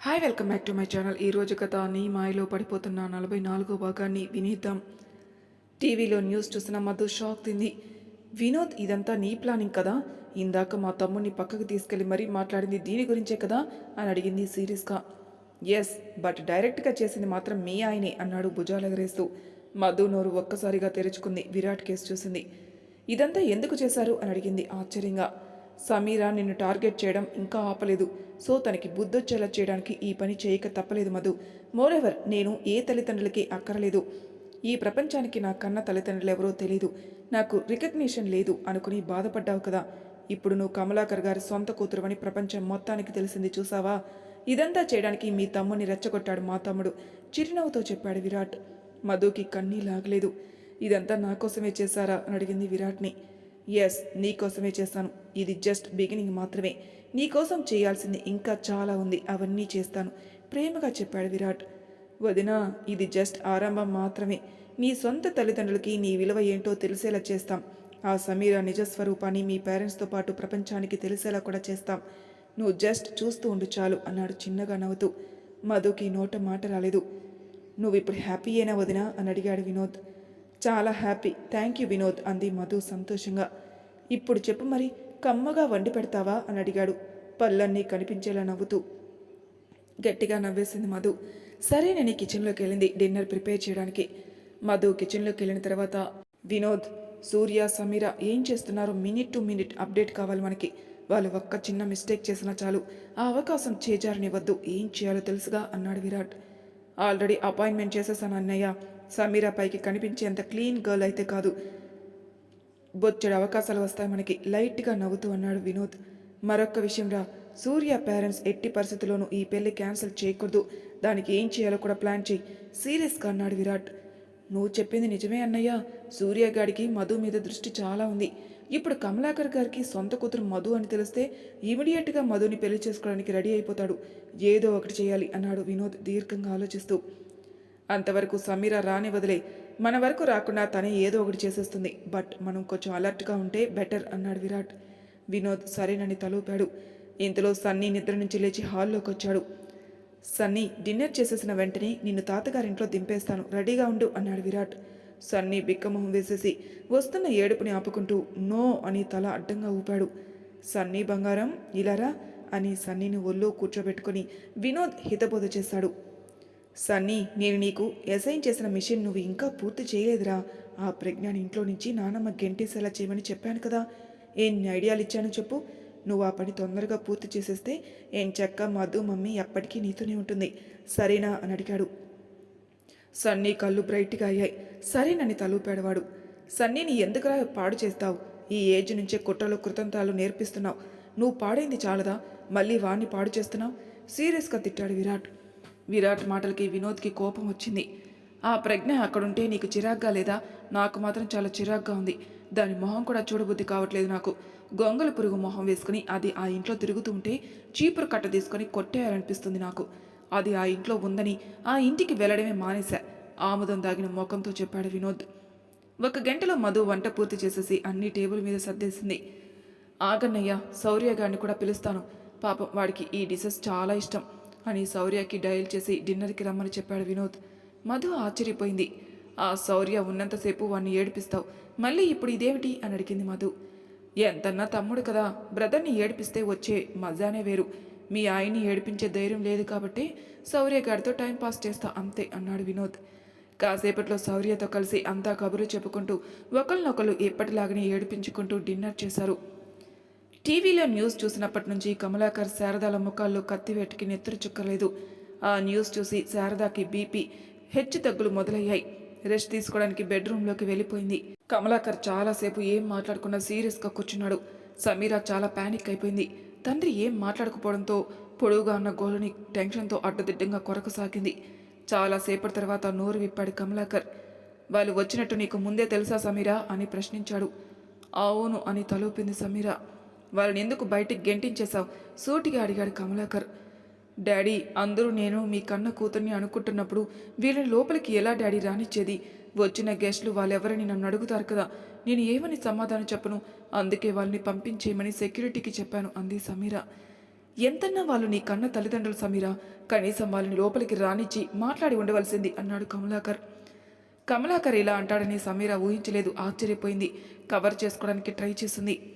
Hi welcome back to my channel ఈ రోజు కథ నీ మాయలో పడిపోతున్న నలభై నాలుగో భాగాన్ని వినేద్దాం. టీవీలో న్యూస్ చూసిన మధు షాక్ తింది. వినోద్ ఇదంతా నీ ప్లానింగ్ కదా? ఇందాక మా తమ్ముడిని పక్కకు తీసుకెళ్ళి మరీ మాట్లాడింది దీని గురించే కదా? అని అడిగింది సీరియస్గా. ఎస్ బట్ డైరెక్ట్గా చేసింది మాత్రం మీ ఆయనే అన్నాడు భుజాలు ఎగరేస్తూ. మధు నోరు ఒక్కసారిగా తెరుచుకుంది. విరాట్ కేసు చూసింది. ఇదంతా ఎందుకు చేశారు? అని అడిగింది ఆశ్చర్యంగా. సమీరా నిన్ను టార్గెట్ చేయడం ఇంకా ఆపలేదు. సో తనకి బుద్ధొచ్చేలా చేయడానికి ఈ పని చేయక తప్పలేదు మధు. మోరెవర్ నేను ఏ తల్లిదండ్రులకి అక్కరలేదు. ఈ ప్రపంచానికి నా కన్న తల్లిదండ్రులు ఎవరో తెలీదు. నాకు రికగ్నిషన్ లేదు అనుకుని బాధపడ్డావు కదా. ఇప్పుడు నువ్వు కమలాకర్ గారి సొంత కూతురువని ప్రపంచం మొత్తానికి తెలిసింది చూసావా? ఇదంతా చేయడానికి మీ తమ్ముని రెచ్చగొట్టాడు మా తమ్ముడు. చిరునవ్వుతో చెప్పాడు విరాట్. మధుకి కన్నీ లాగలేదు ఇదంతా నా కోసమే చేశారా? అని అడిగింది విరాట్ని. ఎస్ నీకోసమే చేస్తాను. ఇది జస్ట్ బిగినింగ్ మాత్రమే. నీకోసం చేయాల్సింది ఇంకా చాలా ఉంది. అవన్నీ చేస్తాను. ప్రేమగా చెప్పాడు విరాట్. వదిన ఇది జస్ట్ ఆరంభం మాత్రమే. నీ సొంత తల్లిదండ్రులకి నీ విలువ ఏంటో తెలిసేలా చేస్తాం. ఆ సమీర నిజస్వరూపాన్ని మీ పేరెంట్స్తో పాటు ప్రపంచానికి తెలిసేలా కూడా చేస్తాం. నువ్వు జస్ట్ చూస్తూ ఉండు చాలు అన్నాడు చిన్నగా నవ్వుతూ. మధుకి నోట మాట రాలేదు. నువ్వు ఇప్పుడు హ్యాపీ అయినా వదినా? అని అడిగాడు వినోద్. చాలా హ్యాపీ. థ్యాంక్ యూ వినోద్ అంది మధు సంతోషంగా. ఇప్పుడు చెప్పు మరి కమ్మగా వండి పెడతావా? అని అడిగాడు. పళ్ళన్నీ కనిపించేలా నవ్వుతూ. గట్టిగా నవ్వేసింది మధు. సరే నేను కిచెన్లోకి వెళ్ళింది డిన్నర్ ప్రిపేర్ చేయడానికి. మధు కిచెన్లోకి వెళ్ళిన తర్వాత వినోద్ సూర్య సమీర ఏం చేస్తున్నారో మినిట్ టు మినిట్ అప్డేట్ కావాలి మనకి. వాళ్ళు ఒక్క చిన్న మిస్టేక్ చేసినా చాలు. ఆ అవకాశం చేజారనివ్వద్దు. ఏం చేయాలో తెలుసుగా అన్నాడు విరాట్. ఆల్రెడీ అపాయింట్మెంట్ చేసేసాను అన్నయ్య. సమీరా పైకి కనిపించేంత క్లీన్ గర్ల్ అయితే కాదు. బొచ్చడు అవకాశాలు వస్తాయి మనకి. లైట్గా నవ్వుతూ అన్నాడు వినోద్. మరొక్క విషయం రా. సూర్య పేరెంట్స్ ఎట్టి పరిస్థితుల్లోనూ ఈ పెళ్ళి క్యాన్సిల్ చేయకూడదు. దానికి ఏం చేయాలో కూడా ప్లాన్ చేయి. సీరియస్గా అన్నాడు విరాట్. నువ్వు చెప్పింది నిజమే అన్నయ్య. సూర్య గాడికి మధు మీద దృష్టి చాలా ఉంది. ఇప్పుడు కమలాకర్ గారికి సొంత కూతురు మధు అని తెలిస్తే ఇమీడియట్గా మధుని పెళ్ళి చేసుకోవడానికి రెడీ అయిపోతాడు. ఏదో ఒకటి చేయాలి అన్నాడు వినోద్ దీర్ఘంగా ఆలోచిస్తూ. అంతవరకు సమీర రాని వదిలే. మన వరకు రాకుండా తనే ఏదో ఒకటి చేసేస్తుంది. బట్ మనం కొంచెం అలర్ట్గా ఉంటే బెటర్ అన్నాడు విరాట్. వినోద్ సరేనని తలూపాడు. ఇంతలో సన్నీ నిద్ర నుంచి లేచి హాల్లోకి వచ్చాడు. సన్నీ డిన్నర్ చేసేసిన వెంటనే నిన్ను తాతగారింట్లో దింపేస్తాను. రెడీగా ఉండు అన్నాడు విరాట్. సన్నీ బిక్కమొహం వేసేసి వస్తున్న ఏడుపుని ఆపుకుంటూ నో అని తల అడ్డంగా ఊపాడు. సన్నీ బంగారం ఇలారా అని సన్నీని ఒళ్ళో కూర్చోబెట్టుకుని వినోద్ హితబోధ చేశాడు సన్నీ నేను నీకు అసైన్ చేసిన మిషన్ నువ్వు ఇంకా పూర్తి చేయలేదురా. ఆ ప్రజ్ఞాని ఇంట్లో నుంచి నానమ్మ గెంటేసేలా చేయమని చెప్పాను కదా. ఎన్ని ఐడియాలు ఇచ్చాను చెప్పు. నువ్వు ఆ పని తొందరగా పూర్తి చేసేస్తే ఏం చెక్క మధు మమ్మీ ఎప్పటికీ నీతోనే ఉంటుంది. సరేనా? అని అడిగాడు. సన్నీ కళ్ళు బ్రైట్గా అయ్యాయి. సరేనని తలూపాడవాడు సన్నీని ఎందుకురా పాడు చేస్తావు? ఈ ఏజ్ నుంచే కుట్రలు కృతంతాలు నేర్పిస్తున్నావు. నువ్వు పాడైంది చాలదా? మళ్ళీ వాణ్ణి పాడు చేస్తున్నావు? సీరియస్గా తిట్టాడు విరాట్. విరాట్ మాటలకి వినోద్కి కోపం వచ్చింది. ఆ ప్రజ్ఞ అక్కడుంటే నీకు చిరాగ్గా లేదా? నాకు మాత్రం చాలా చిరాగ్గా ఉంది. దాని మొహం కూడా చూడబుద్ధి కావట్లేదు నాకు. గొంగల పురుగు మొహం వేసుకుని అది ఆ ఇంట్లో తిరుగుతూ ఉంటే చీపురు కట్ట తీసుకొని కొట్టేయాలనిపిస్తుంది నాకు. అది ఆ ఇంట్లో ఉందని ఆ ఇంటికి వెళ్ళడమే మానేశా. ఆముదం దాగిన ముఖంతో చెప్పాడు వినోద్. ఒక గంటలో మధు వంట పూర్తి చేసేసి అన్ని టేబుల్ మీద సర్దేసింది. ఆగన్నయ్య శౌర్య గారిని కూడా పిలుస్తాను. పాపం వాడికి ఈ డిషెస్ చాలా ఇష్టం. అని శౌర్యకి డయల్ చేసి డిన్నర్కి రమ్మని చెప్పాడు వినోద్. మధు ఆశ్చర్యపోయింది. ఆ శౌర్య ఉన్నంతసేపు వాణ్ణి ఏడిపిస్తావు. మళ్ళీ ఇప్పుడు ఇదేమిటి? అని అడిగింది మధు. ఎంతన్నా తమ్ముడు కదా బ్రదర్ని ఏడిపిస్తే వచ్చే మజానే వేరు. మీ ఆయన్ని ఏడిపించే ధైర్యం లేదు కాబట్టి శౌర్య గారితో టైంపాస్ చేస్తా అంతే అన్నాడు వినోద్. కాసేపట్లో శౌర్యతో కలిసి అంతా కబురు చెప్పుకుంటూ ఒకరినొకరు ఎప్పటిలాగానే ఏడిపించుకుంటూ డిన్నర్ చేశారు. టీవీలో న్యూస్ చూసినప్పటి నుంచి కమలాకర్ శారదాల ముఖాల్లో కత్తివేటకి నెత్తురు చుక్కలేదు ఆ న్యూస్ చూసి శారదాకి బీపీ హెచ్చు తగ్గులు మొదలయ్యాయి. రెస్ట్ తీసుకోవడానికి బెడ్రూమ్లోకి వెళ్ళిపోయింది. కమలాకర్ చాలాసేపు ఏం మాట్లాడకుండా సీరియస్గా కూర్చున్నాడు. సమీరా చాలా ప్యానిక్ అయిపోయింది. తండ్రి ఏం మాట్లాడకపోవడంతో పొడవుగా ఉన్న గోలని టెన్షన్తో అడ్డదిడ్డంగా కొరకసాగింది చాలాసేపటి తర్వాత నోరు విప్పాడు కమలాకర్. వాళ్ళు వచ్చినట్టు నీకు ముందే తెలుసా సమీరా? అని ప్రశ్నించాడు. అవును అని తలూపింది సమీరా. వాళ్ళని ఎందుకు బయటికి గెంటించేశావు? సూటిగా అడిగాడు కమలాకర్. డాడీ అందరూ నేను మీ కన్న కూతుర్ని అనుకుంటున్నప్పుడు వీళ్ళని లోపలికి ఎలా డాడీ రానిచ్చేది? వచ్చిన గెస్టులు వాళ్ళెవరని నన్ను అడుగుతారు కదా. నేను ఏమని సమాధానం చెప్పను? అందుకే వాళ్ళని పంపించేయమని సెక్యూరిటీకి చెప్పాను అంది సమీర. ఎంతన్నా వాళ్ళు నీ కన్న తల్లిదండ్రులు సమీరా? కనీసం వాళ్ళని లోపలికి రానిచ్చి మాట్లాడి ఉండవలసింది అన్నాడు కమలాకర్. కమలాకర్ ఇలా అంటాడని సమీర ఊహించలేదు ఆశ్చర్యపోయింది. కవర్ చేసుకోవడానికి ట్రై చేసింది.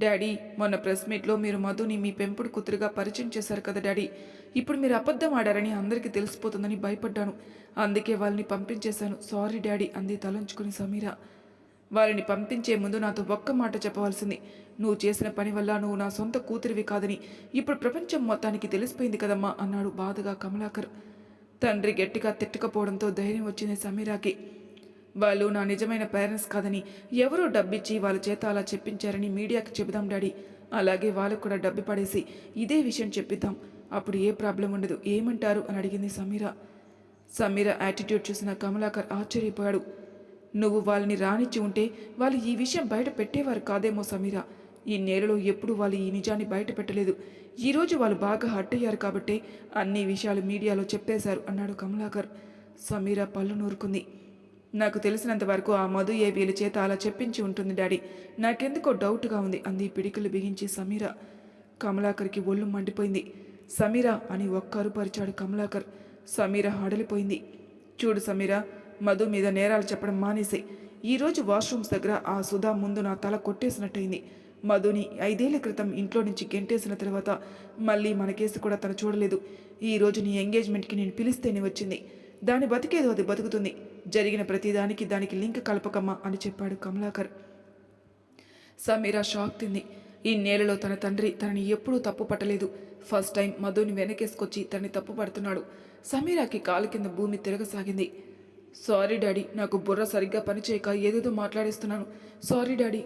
డాడీ మొన్న ప్రెస్ మీట్లో మీరు మధుని మీ పెంపుడు కూతురుగా పరిచయం చేశారు కదా డాడీ. ఇప్పుడు మీరు అబద్ధం ఆడారని అందరికీ తెలిసిపోతుందని భయపడ్డాను. అందుకే వాళ్ళని పంపించేశాను. సారీ డాడీ అంది తలంచుకుని సమీర. వాళ్ళని పంపించే ముందు నాతో ఒక్క మాట చెప్పవలసింది. నువ్వు చేసిన పని వల్ల నువ్వు నా సొంత కూతురివి కాదని ఇప్పుడు ప్రపంచం మొత్తానికి తెలిసిపోయింది కదమ్మా అన్నాడు బాధగా కమలాకర్. తండ్రి గట్టిగా తిట్టకపోవడంతో ధైర్యం వచ్చింది సమీరాకి. వాళ్ళు నా నిజమైన పేరెంట్స్ కాదని ఎవరో డబ్బిచ్చి వాళ్ళ చేత అలా చెప్పించారని మీడియాకి చెబుదాం డాడీ. అలాగే వాళ్ళకు కూడా డబ్బు పడేసి ఇదే విషయం చెప్పిద్దాం. అప్పుడు ఏ ప్రాబ్లం ఉండదు. ఏమంటారు? అని అడిగింది సమీర. సమీర యాటిట్యూడ్ చూసిన కమలాకర్ ఆశ్చర్యపోయాడు. నువ్వు వాళ్ళని రానిచ్చి ఉంటే వాళ్ళు ఈ విషయం బయట పెట్టేవారు కాదేమో సమీర. ఈ నేలలో ఎప్పుడు వాళ్ళు ఈ నిజాన్ని బయట పెట్టలేదు. ఈరోజు వాళ్ళు బాగా హర్ట్ అయ్యారు కాబట్టే అన్ని విషయాలు మీడియాలో చెప్పేశారు అన్నాడు కమలాకర్. సమీర పళ్ళు నూరుకుంది. నాకు తెలిసినంత వరకు ఆ మధు ఏ వీళ్ళ చేత అలా చెప్పించి ఉంటుంది డాడీ. నాకెందుకో డౌట్గా ఉంది అంది పిడికలు బిగించి సమీర. కమలాకర్కి ఒళ్ళు మండిపోయింది. సమీర అని ఒక్కరు పరిచాడు కమలాకర్. సమీర హడలిపోయింది. చూడు సమీర మధు మీద నేరాలు చెప్పడం మానేసే ఈరోజు వాష్రూమ్స్ దగ్గర ఆ సుధా ముందు నా తల కొట్టేసినట్టయింది. మధుని ఐదేళ్ళ క్రితం ఇంట్లో నుంచి గెంటేసిన తర్వాత మళ్ళీ మన కేసు కూడా తను చూడలేదు. ఈ నీ ఎంగేజ్మెంట్కి నేను పిలిస్తేనే వచ్చింది. దాని బతికేదో అది బతుకుతుంది. జరిగిన ప్రతిదానికి దానికి లింక్ కలపకమ్మా అని చెప్పాడు కమలాకర్. సమీరా షాక్ తింది. ఈ నేలలో తన తండ్రి తనని ఎప్పుడూ తప్పు పట్టలేదు. ఫస్ట్ టైం మధుని వెనకేసుకొచ్చి తనని తప్పు పడుతున్నాడు. సమీరాకి కాలు కింద భూమి తిరగసాగింది. సారీ డాడీ నాకు బుర్ర సరిగ్గా పనిచేయక ఏదేదో మాట్లాడేస్తున్నాను. సారీ డాడీ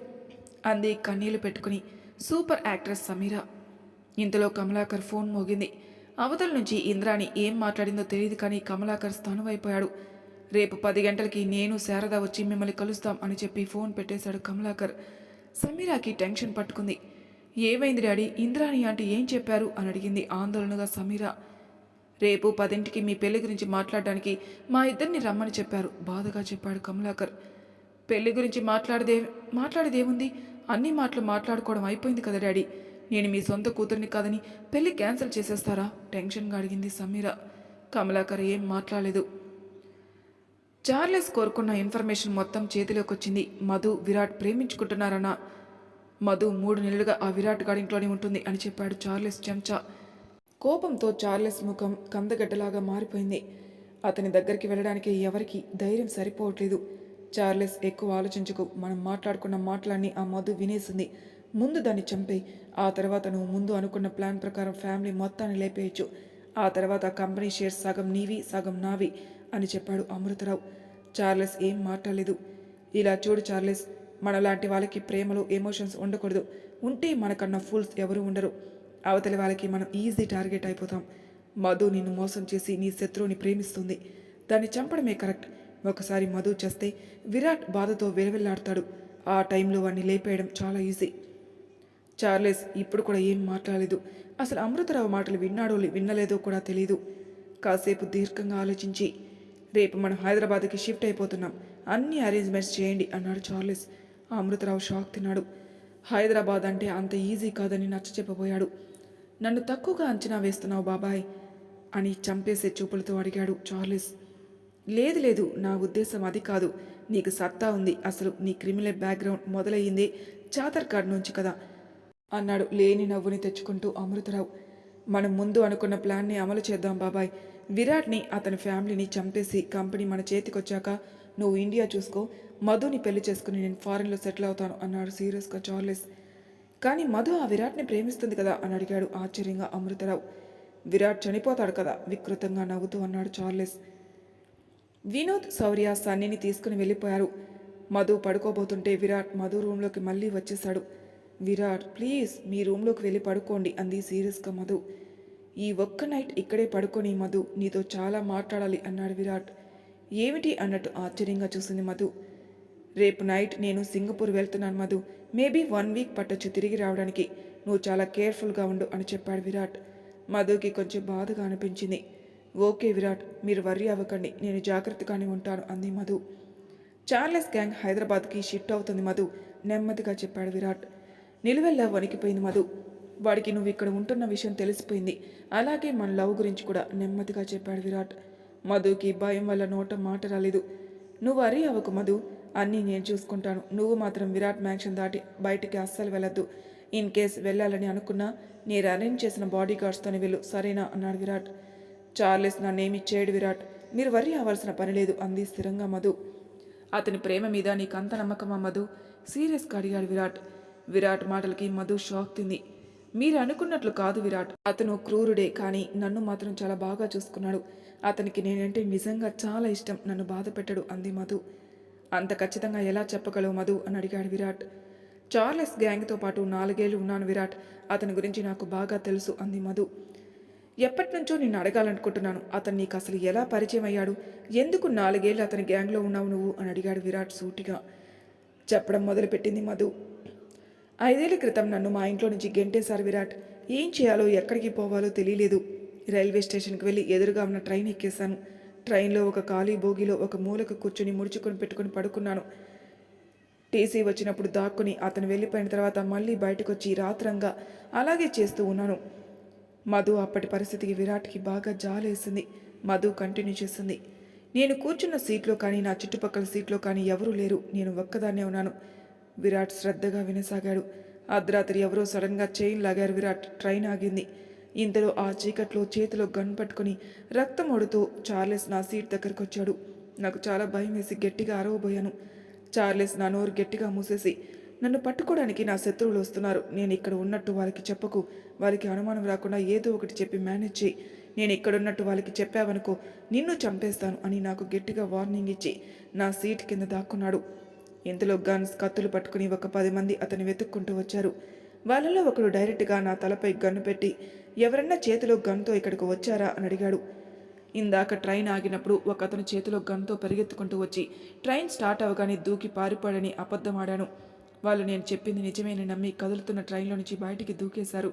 అంది కన్నీళ్ళు పెట్టుకుని సూపర్ యాక్ట్రెస్ సమీరా. ఇంతలో కమలాకర్ ఫోన్ మోగింది. అవతల నుంచి ఇంద్రాణి ఏం మాట్లాడిందో తెలియదు కానీ కమలాకర్ స్థానమైపోయాడు. రేపు పది గంటలకి నేను శారద వచ్చి మిమ్మల్ని కలుస్తాం అని చెప్పి ఫోన్ పెట్టేశాడు కమలాకర్. సమీరాకి టెన్షన్ పట్టుకుంది. ఏమైంది డాడీ? ఇంద్రాణి ఆంటీ ఏం చెప్పారు? అని అడిగింది ఆందోళనగా సమీర. రేపు పదింటికి మీ పెళ్ళి గురించి మాట్లాడడానికి మా ఇద్దరిని రమ్మని చెప్పారు. బాధగా చెప్పాడు కమలాకర్. పెళ్ళి గురించి మాట్లాడదే మాట్లాడేదేముంది? అన్ని మాటలు మాట్లాడుకోవడం అయిపోయింది కదా డాడీ? నేను మీ సొంత కూతురిని కాదని పెళ్ళి క్యాన్సిల్ చేసేస్తారా? టెన్షన్గా అడిగింది సమీర. కమలాకర్ ఏం మాట్లాడలేదు. చార్లెస్ కోరుకున్న ఇన్ఫర్మేషన్ మొత్తం చేతిలోకి వచ్చింది మధు విరాట్ ప్రేమించుకుంటున్నారన్న. మధు మూడు నెలలుగా ఆ విరాట్ గాడింట్లోనే ఉంటుంది అని చెప్పాడు చార్లెస్ చెంచా. కోపంతో చార్లెస్ ముఖం కందగడ్డలాగా మారిపోయింది. అతని దగ్గరికి వెళ్ళడానికి ఎవరికి ధైర్యం సరిపోవట్లేదు. చార్లెస్ ఎక్కువ ఆలోచించకు. మనం మాట్లాడుకున్న మాటలన్నీ ఆ మధు వినేసింది. ముందు దాన్ని చంపేయి. ఆ తర్వాత నువ్వు ముందు అనుకున్న ప్లాన్ ప్రకారం ఫ్యామిలీ మొత్తాన్ని లేపేయచ్చు. ఆ తర్వాత కంపెనీ షేర్స్ సగం నీవి సగం నావి అని చెప్పాడు అమృతరావు. చార్లెస్ ఏం మాట్లాడలేదు. ఇలా చూడు చార్లెస్ మనలాంటి వాళ్ళకి ప్రేమలో ఎమోషన్స్ ఉండకూడదు. ఉంటే మనకన్నా ఫుల్స్ ఎవరు ఉండరు. అవతలి వాళ్ళకి మనం ఈజీ టార్గెట్ అయిపోతాం. మధు నిన్ను మోసం చేసి నీ శత్రువుని ప్రేమిస్తుంది. దాన్ని చంపడమే కరెక్ట్. ఒకసారి మధు చేస్తే విరాట్ బాధతో విలవిల్లాడతాడు. ఆ టైంలో వాడిని లేపేయడం చాలా ఈజీ. చార్లెస్ ఇప్పుడు కూడా ఏం మాట్లాడలేదు. అసలు అమృతరావు మాటలు విన్నాడో లే- వినలేదో కూడా తెలియదు కాసేపు దీర్ఘంగా ఆలోచించి రేపు మనం హైదరాబాద్కి షిఫ్ట్ అయిపోతున్నాం. అన్ని అరేంజ్మెంట్స్ చేయండి అన్నాడు చార్లెస్. అమృతరావు షాక్ తిన్నాడు. హైదరాబాద్ అంటే అంత ఈజీ కాదని నచ్చ చెప్పబోయాడు. నన్ను తక్కువగా అంచనా వేస్తున్నావు బాబాయ్ అని చంపేసే చూపులతో అడిగాడు చార్లెస్. లేదు లేదు నా ఉద్దేశం అది కాదు. నీకు సత్తా ఉంది. అసలు నీ క్రిమినల్ బ్యాక్గ్రౌండ్ మొదలయ్యింది చాతర్ కార్డ్ నుంచి కదా. అన్నాడు లేని నవ్వుని తెచ్చుకుంటూ అమృతరావు. మనం ముందు అనుకున్న ప్లాన్ని అమలు చేద్దాం బాబాయ్. విరాట్ని అతని ఫ్యామిలీని చంపేసి కంపెనీ మన చేతికొచ్చాక నువ్వు ఇండియా చూసుకో. మధుని పెళ్ళి చేసుకుని నేను ఫారెన్లో సెటిల్ అవుతాను అన్నాడు సీరియస్గా చార్లెస్. కానీ మధు ఆ విరాట్ని ప్రేమిస్తుంది కదా అని అడిగాడు ఆశ్చర్యంగా అమృతరావు. విరాట్ చనిపోతాడు కదా వికృతంగా నవ్వుతూ అన్నాడు చార్లెస్. వినోద్ శౌర్య సన్నీని తీసుకుని వెళ్ళిపోయారు. మధు పడుకోబోతుంటే విరాట్ మధు రూమ్లోకి మళ్ళీ వచ్చేశాడు. విరాట్ ప్లీజ్ మీ రూమ్లోకి వెళ్ళి పడుకోండి అంది సీరియస్గా మధు. ఈ ఒక్క నైట్ ఇక్కడే పడుకొని మధు నీతో చాలా మాట్లాడాలి అన్నాడు విరాట్. ఏమిటి? అన్నట్టు ఆశ్చర్యంగా చూసింది మధు. రేపు నైట్ నేను సింగపూర్ వెళ్తున్నాను మధు. మేబీ వన్ వీక్ పట్టొచ్చు తిరిగి రావడానికి. నువ్వు చాలా కేర్ఫుల్గా ఉండు అని చెప్పాడు విరాట్. మధుకి కొంచెం బాధగా అనిపించింది. ఓకే విరాట్ మీరు వర్రీ అవ్వకండి. నేను జాగ్రత్తగానే ఉంటాను అంది మధు. చార్లెస్ గ్యాంగ్ హైదరాబాద్కి షిఫ్ట్ అవుతుంది మధు నెమ్మదిగా చెప్పాడు విరాట్. నిలువెల్లా వణికిపోయింది మధు. వాడికి నువ్వు ఇక్కడ ఉంటున్న విషయం తెలిసిపోయింది. అలాగే మన లవ్ గురించి కూడా నెమ్మదిగా చెప్పాడు విరాట్. మధుకి భయం వల్ల నోట మాట రాలేదు. నువ్వు అరీ అవ్వకు మధు. అన్నీ నేను చూసుకుంటాను. నువ్వు మాత్రం విరాట్ మ్యాక్షన్ దాటి బయటికి అస్సలు వెళ్ళొద్దు. ఇన్ కేస్ వెళ్ళాలని అనుకున్నా నేను అరేంజ్ చేసిన బాడీ గార్డ్స్తోనే వెళ్ళు. సరేనా? అన్నాడు విరాట్. చార్లెస్ నన్నేమి చేయడు విరాట్. మీరు వర్రీ అవ్వాల్సిన పని లేదు అంది స్థిరంగా మధు. అతని ప్రేమ మీద నీకంత నమ్మకమా మధు? సీరియస్గా అడిగాడు విరాట్. విరాట్ మాటలకి మధు షాక్ తింది. మీరు అనుకున్నట్లు కాదు విరాట్. అతను క్రూరుడే కానీ నన్ను మాత్రం చాలా బాగా చూసుకున్నాడు. అతనికి నేనంటే నిజంగా చాలా ఇష్టం. నన్ను బాధ పెట్టడు అంది మధు. అంత ఖచ్చితంగా ఎలా చెప్పగలవు మధు? అని అడిగాడు విరాట్. చార్లెస్ గ్యాంగ్తో పాటు నాలుగేళ్ళు ఉన్నాను విరాట్. అతని గురించి నాకు బాగా తెలుసు అంది మధు. ఎప్పటి నుంచో నిన్ను అడగాలనుకుంటున్నాను. అతను నీకు అసలు ఎలా పరిచయం అయ్యాడు? ఎందుకు నాలుగేళ్ళు అతని గ్యాంగ్లో ఉన్నావు నువ్వు? అని అడిగాడు విరాట్ సూటిగా. చెప్పడం మొదలుపెట్టింది మధు. ఐదేళ్ళ క్రితం నన్ను మా ఇంట్లో నుంచి గెంటేశారు విరాట్. ఏం చేయాలో ఎక్కడికి పోవాలో తెలియలేదు. రైల్వే స్టేషన్కి వెళ్ళి ఎదురుగా ఉన్న ట్రైన్ ఎక్కేశాను. ట్రైన్లో ఒక ఖాళీ బోగిలో ఒక మూలకు కూర్చుని ముడుచుకొని పెట్టుకుని పడుకున్నాను. టీసీ వచ్చినప్పుడు దాక్కుని అతను వెళ్ళిపోయిన తర్వాత మళ్ళీ బయటకు వచ్చి రాత్రంగా అలాగే చేస్తూ ఉన్నాను. మధు అప్పటి పరిస్థితికి విరాట్కి బాగా జాలేసింది. మధు కంటిన్యూ చేసింది. నేను కూర్చున్న సీట్లో కానీ నా చుట్టుపక్కల సీట్లో కానీ ఎవరూ లేరు. నేను ఒక్కదాన్నే ఉన్నాను. విరాట్ శ్రద్ధగా వినసాగాడు. అర్ధరాత్రి ఎవరో సడన్గా చైన్ లాగారు విరాట్. ట్రైన్ ఆగింది. ఇంతలో ఆ చీకట్లో చేతిలో గన్ పట్టుకుని రక్తం ఒడుతూ చార్లెస్ నా సీట్ దగ్గరకు వచ్చాడు నాకు చాలా భయం వేసి గట్టిగా అరవబోయాను. చార్లెస్ నా నోరు గట్టిగా మూసేసి నన్ను పట్టుకోవడానికి నా శత్రువులు వస్తున్నారు. నేను ఇక్కడ ఉన్నట్టు వాళ్ళకి చెప్పకు. వాళ్ళకి అనుమానం రాకుండా ఏదో ఒకటి చెప్పి మేనేజ్ చేయి. నేను ఇక్కడున్నట్టు వాళ్ళకి చెప్పావనుకో నిన్ను చంపేస్తాను అని నాకు గట్టిగా వార్నింగ్ ఇచ్చి నా సీట్ కింద దాక్కున్నాడు. ఇంతలో గన్స్ కత్తులు పట్టుకుని ఒక పది మంది అతని వెతుక్కుంటూ వచ్చారు. వాళ్ళలో ఒకడు డైరెక్ట్గా నా తలపై గన్ను పెట్టి ఎవరన్నా చేతిలో గన్తో ఇక్కడికి వచ్చారా? అని అడిగాడు. ఇందాక ట్రైన్ ఆగినప్పుడు ఒక అతను చేతిలో గన్తో పరిగెత్తుకుంటూ వచ్చి ట్రైన్ స్టార్ట్ అవగానే దూకి పారిపోయాడని అబద్ధమాడాను వాళ్ళు నేను చెప్పింది నిజమేనని నమ్మి కదులుతున్న ట్రైన్లో నుంచి బయటికి దూకేశారు.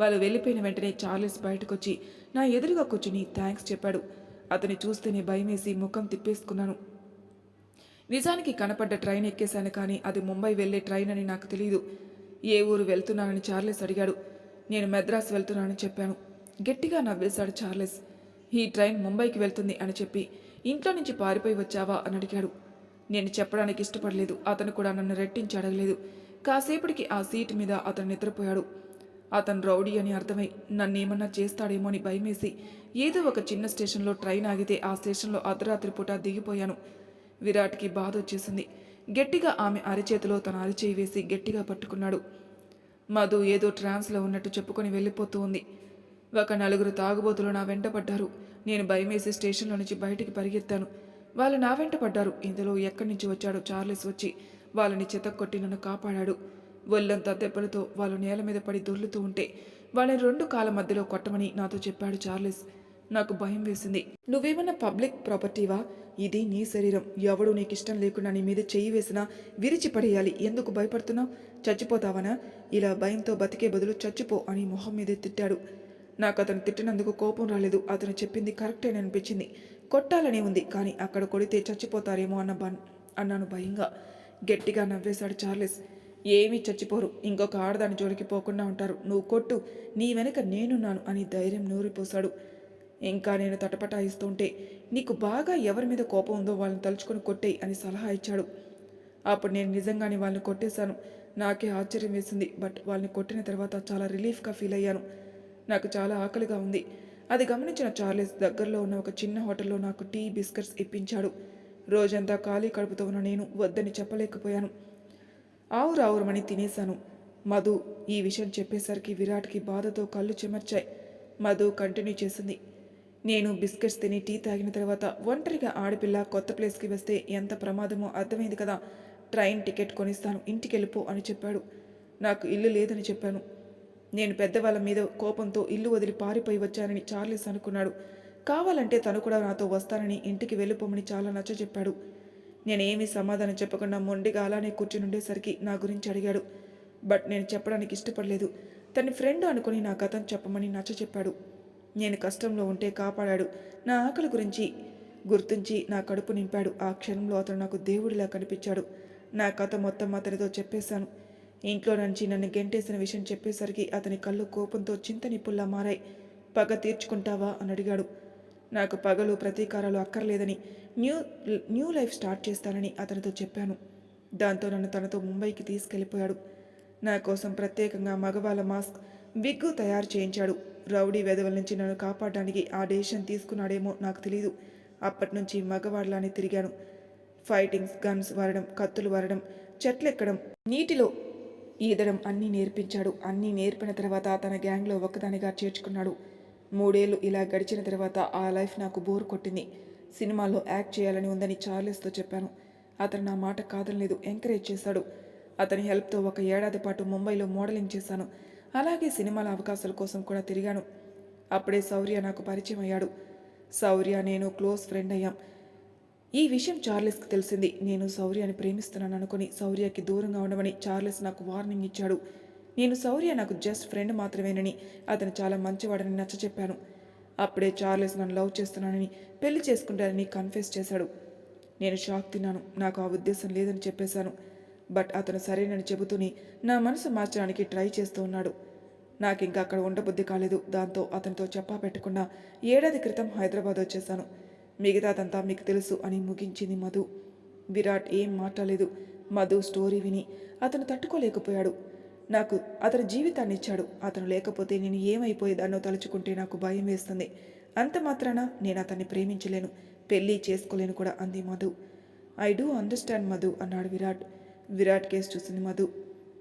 వాళ్ళు వెళ్ళిపోయిన వెంటనే చార్లెస్ బయటకొచ్చి నా ఎదురుగా కూర్చుని థ్యాంక్స్ చెప్పాడు. అతని చూస్తేనే భయమేసి ముఖం తిప్పేసుకున్నాను. నిజానికి కనపడ్డ ట్రైన్ ఎక్కేశాను కానీ అది ముంబై వెళ్ళే ట్రైన్ అని నాకు తెలియదు ఏ ఊరు వెళ్తున్నానని చార్లెస్ అడిగాడు. నేను మెద్రాస్ వెళ్తున్నానని చెప్పాను. గట్టిగా నవ్వేశాడు చార్లెస్. ఈ ట్రైన్ ముంబైకి వెళ్తుంది అని చెప్పి ఇంట్లో నుంచి పారిపోయి వచ్చావా అని అడిగాడు. నేను చెప్పడానికి ఇష్టపడలేదు. అతను కూడా నన్ను రెట్టించి అడగలేదు. కాసేపటికి ఆ సీట్ మీద అతను నిద్రపోయాడు. అతను రౌడీ అని అర్థమై నన్ను ఏమన్నా చేస్తాడేమో అని భయమేసి ఏదో ఒక చిన్న స్టేషన్లో ట్రైన్ ఆగితే ఆ స్టేషన్లో అర్ధరాత్రి పూట దిగిపోయాను. విరాట్కి బాధ వచ్చేసింది. గట్టిగా ఆమె అరిచేతిలో తన అరిచేయి వేసి గట్టిగా పట్టుకున్నాడు. మధు ఏదో ట్రాన్స్లో ఉన్నట్టు చెప్పుకొని వెళ్ళిపోతూ ఉంది. ఒక నలుగురు తాగుబోతులు నా వెంట పడ్డారు. నేను భయమేసి స్టేషన్లో నుంచి బయటికి పరిగెత్తాను. వాళ్ళు నా వెంట పడ్డారు. ఇందులో ఎక్కడి నుంచి వచ్చాడో చార్లెస్ వచ్చి వాళ్ళని చెతక్కొట్టి నన్ను కాపాడాడు. ఒళ్ళంతా దెబ్బలతో వాళ్ళు నేల మీద పడి దొర్లుతూ ఉంటే వాళ్ళని రెండు కాళ్ళ మధ్యలో కొట్టమని నాతో చెప్పాడు చార్లెస్. నాకు భయం వేసింది. నువ్వేమన్నా పబ్లిక్ ప్రాపర్టీవా? ఇది నీ శరీరం. ఎవడు నీకు ఇష్టం లేకుండా నీ మీద చెయ్యి వేసినా విరిచి పడేయాలి. ఎందుకు భయపడుతున్నావు? చచ్చిపోతావనా? ఇలా భయంతో బతికే బదులు చచ్చిపో అని మొహం మీద తిట్టాడు. నాకు అతను తిట్టినందుకు కోపం రాలేదు. అతను చెప్పింది కరెక్ట్ అని అనిపించింది. కొట్టాలనే ఉంది కానీ అక్కడ కొడితే చచ్చిపోతారేమో అన్న బన్ అన్నాను భయంగా. గట్టిగా నవ్వేశాడు చార్లెస్. ఏమీ చచ్చిపోరు. ఇంకొక ఆడదాని జోలికి పోకుండా ఉంటారు. నువ్వు కొట్టు. నీ వెనక నేనున్నాను అని ధైర్యం నూరిపోశాడు. ఇంకా నేను తటపటాయిస్తుంటే నీకు బాగా ఎవరి మీద కోపం ఉందో వాళ్ళని తలుచుకొని కొట్టేయి అని సలహా ఇచ్చాడు. అప్పుడు నేను నిజంగానే వాళ్ళని కొట్టేశాను. నాకే ఆశ్చర్యం వేసింది బట్ వాళ్ళని కొట్టిన తర్వాత చాలా రిలీఫ్గా ఫీల్ అయ్యాను. నాకు చాలా ఆకలిగా ఉంది. అది గమనించిన చార్లెస్ దగ్గరలో ఉన్న ఒక చిన్న హోటల్లో నాకు టీ బిస్కెట్స్ ఇప్పించాడు. రోజంతా ఖాళీ కడుపుతో ఉన్న నేను వద్దని చెప్పలేకపోయాను. ఆవురు ఆవురమని తినేశాను. మధు ఈ విషయం చెప్పేసరికి విరాట్కి బాధతో కళ్ళు చెమర్చాయి. మధు కంటిన్యూ చేసింది. నేను బిస్కెట్స్ తిని టీ తాగిన తర్వాత ఒంటరిగా ఆడపిల్ల కొత్త ప్లేస్కి వస్తే ఎంత ప్రమాదమో అర్థమైంది కదా. ట్రైన్ టికెట్ కొనిస్తాను ఇంటికి వెళ్ళిపో అని చెప్పాడు. నాకు ఇల్లు లేదని చెప్పాను. నేను పెద్దవాళ్ళ మీద కోపంతో ఇల్లు వదిలి పారిపోయి వచ్చానని చార్లెస్ అనుకున్నాడు. కావాలంటే తను కూడా నాతో వస్తానని ఇంటికి వెళ్ళిపోమని చాలా నచ్చ చెప్పాడు. నేనేమీ సమాధానం చెప్పకుండా మొండిగా అలానే కూర్చుని ఉండేసరికి నా గురించి అడిగాడు. బట్ నేను చెప్పడానికి ఇష్టపడలేదు. తన ఫ్రెండ్ అనుకుని నా కథను చెప్పమని నచ్చ చెప్పాడు. నేను కష్టంలో ఉంటే కాపాడాడు నా ఆకలి గురించి. గుర్తించి నా కడుపు నింపాడు. ఆ క్షణంలో అతను నాకు దేవుడిలా కనిపించాడు. నా కథ మొత్తం అతనితో చెప్పేశాను. ఇంట్లో నుంచి నన్ను గెంటేసిన విషయం చెప్పేసరికి అతని కళ్ళు కోపంతో చింత నిప్పుల్లా మారాయి. పగ తీర్చుకుంటావా? అని అడిగాడు. నాకు పగలు ప్రతీకారాలు అక్కర్లేదని న్యూ న్యూ లైఫ్ స్టార్ట్ చేస్తానని అతనితో చెప్పాను. దాంతో నన్ను తనతో ముంబైకి తీసుకెళ్ళిపోయాడు. నా కోసం ప్రత్యేకంగా మగవాళ్ళ మాస్క్ విగ్గు తయారు చేయించాడు. రౌడీ వెధవల నుంచి నన్ను కాపాడడానికి ఆ డెసిషన్ తీసుకున్నాడేమో నాకు తెలియదు అప్పటి నుంచి మగవాడలానే తిరిగాను. ఫైటింగ్స్ గన్స్ వరడం కత్తులు వరడం చెట్లెక్కడం. నీటిలో ఈదడం అన్నీ నేర్పించాడు. అన్నీ నేర్పిన తర్వాత తన గ్యాంగ్లో ఒక్కదానిగా చేర్చుకున్నాడు. మూడేళ్ళు ఇలా గడిచిన తర్వాత ఆ లైఫ్ నాకు బోర్ కొట్టింది. సినిమాలో యాక్ట్ చేయాలని ఉందని చార్లెస్తో చెప్పాను. అతను నా మాట కాదనలేదు ఎంకరేజ్ చేశాడు. అతని హెల్ప్తో ఒక ఏడాది పాటు ముంబైలో మోడలింగ్ చేశాను. అలాగే సినిమాల అవకాశాల కోసం కూడా తిరిగాను. అప్పుడే శౌర్య నాకు పరిచయం అయ్యాడు. శౌర్య నేను క్లోజ్ ఫ్రెండ్ అయ్యాం. ఈ విషయం చార్లెస్కి తెలిసింది. నేను సౌర్యని ప్రేమిస్తున్నాను అనుకుని శౌర్యకి దూరంగా ఉండమని చార్లెస్ నాకు వార్నింగ్ ఇచ్చాడు. నేను శౌర్య నాకు జస్ట్ ఫ్రెండ్ మాత్రమేనని అతను చాలా మంచివాడని నచ్చ చెప్పాను. అప్పుడే చార్లెస్ నన్ను లవ్ చేస్తున్నానని పెళ్ళి చేసుకుంటానని కన్ఫెస్ చేశాడు. నేను షాక్ తిన్నాను. నాకు ఆ ఉద్దేశం లేదని చెప్పేశాను. బట్ అతను సరేనని చెబుతూనే నా మనసు మార్చడానికి ట్రై చేస్తూ ఉన్నాడు. నాకు ఇంకా అక్కడ ఉండబుద్ధి కాలేదు. దాంతో అతనితో చెప్పా పెట్టకుండా ఏడాది క్రితం హైదరాబాద్ వచ్చేశాను. మిగతాదంతా మీకు తెలుసు అని ముగించింది మధు. విరాట్ ఏం మాట్లాడలేదు. మధు స్టోరీ విని అతను తట్టుకోలేకపోయాడు. నాకు అతని జీవితాన్ని ఇచ్చాడు. అతను లేకపోతే నేను ఏమైపోయేదాన్నో తలుచుకుంటే నాకు భయం వేస్తుంది. అంత మాత్రాన నేను అతన్ని ప్రేమించలేను. పెళ్ళి చేసుకోలేను కూడా అంది Madhu. I do understand Madhu అన్నాడు విరాట్. విరాట్ కేసు చూసింది మధు.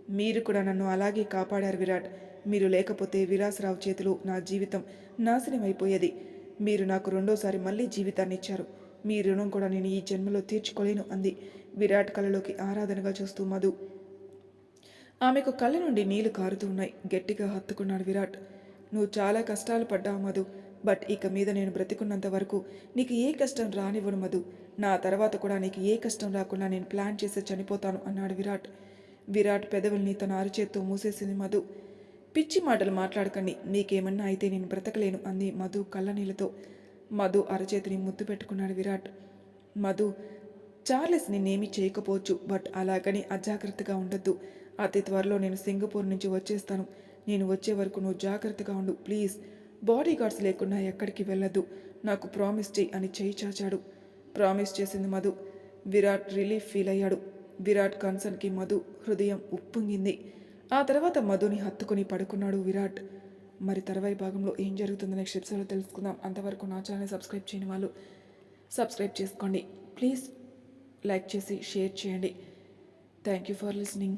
మీరు కూడా నన్ను అలాగే కాపాడారు విరాట్. మీరు లేకపోతే విలాసరావు చేతిలో నా జీవితం నాశనం అయిపోయేది మీరు నాకు రెండోసారి మళ్ళీ జీవితాన్ని ఇచ్చారు మీ రుణం కూడా నేను ఈ జన్మలో తీర్చుకోలేను అంది. విరాట్ కళలోకి ఆరాధనగా చూస్తూ మధు. ఆమెకు కళ్ళ నుండి నీళ్ళు కారుతూ ఉన్నాయి. గట్టిగా హత్తుకున్నాడు విరాట్. నువ్వు చాలా కష్టాలు పడ్డావు మధు. బట్ ఇక మీద నేను బ్రతికున్నంత వరకు నీకు ఏ కష్టం రానివ్వను మధు. నా తర్వాత కూడా నీకు ఏ కష్టం రాకుండా నేను ప్లాన్ చేసి చనిపోతాను అన్నాడు విరాట్. విరాట్ పెదవుల్ని తన అరిచేత్తో మూసేసింది మధు. పిచ్చి మాటలు మాట్లాడకండి. మీకేమన్నా అయితే నేను బ్రతకలేను అంది మధు కళ్ళనీళ్ళతో. మధు అరచేతిని ముద్దు పెట్టుకున్నాడు విరాట్. మధు చార్లెస్ నిన్నేమీ చేయకపోవచ్చు బట్ అలాగని అజాగ్రత్తగా ఉండొద్దు. అతి త్వరలో నేను సింగపూర్ నుంచి వచ్చేస్తాను. నేను వచ్చే వరకు నువ్వు జాగ్రత్తగా ఉండు ప్లీజ్. బాడీ గార్డ్స్ లేకుండా ఎక్కడికి వెళ్ళదు నాకు ప్రామిస్ చేయి అని చేయి చాచాడు. ప్రామిస్ చేసింది మధు. విరాట్ రిలీఫ్ ఫీల్ అయ్యాడు. విరాట్ కన్సర్న్కి మధు హృదయం ఉప్పొంగింది. ఆ తర్వాత మధుని హత్తుకుని పడుకున్నాడు విరాట్. మరి తర్వాయి భాగంలో ఏం జరుగుతుందో నెక్స్ట్ ఎపిసోడ్లో తెలుసుకుందాం. అంతవరకు నా ఛానల్ సబ్స్క్రైబ్ చేయని వాళ్ళు సబ్స్క్రైబ్ చేసుకోండి. ప్లీజ్ లైక్ చేసి షేర్ చేయండి. Thank you for listening.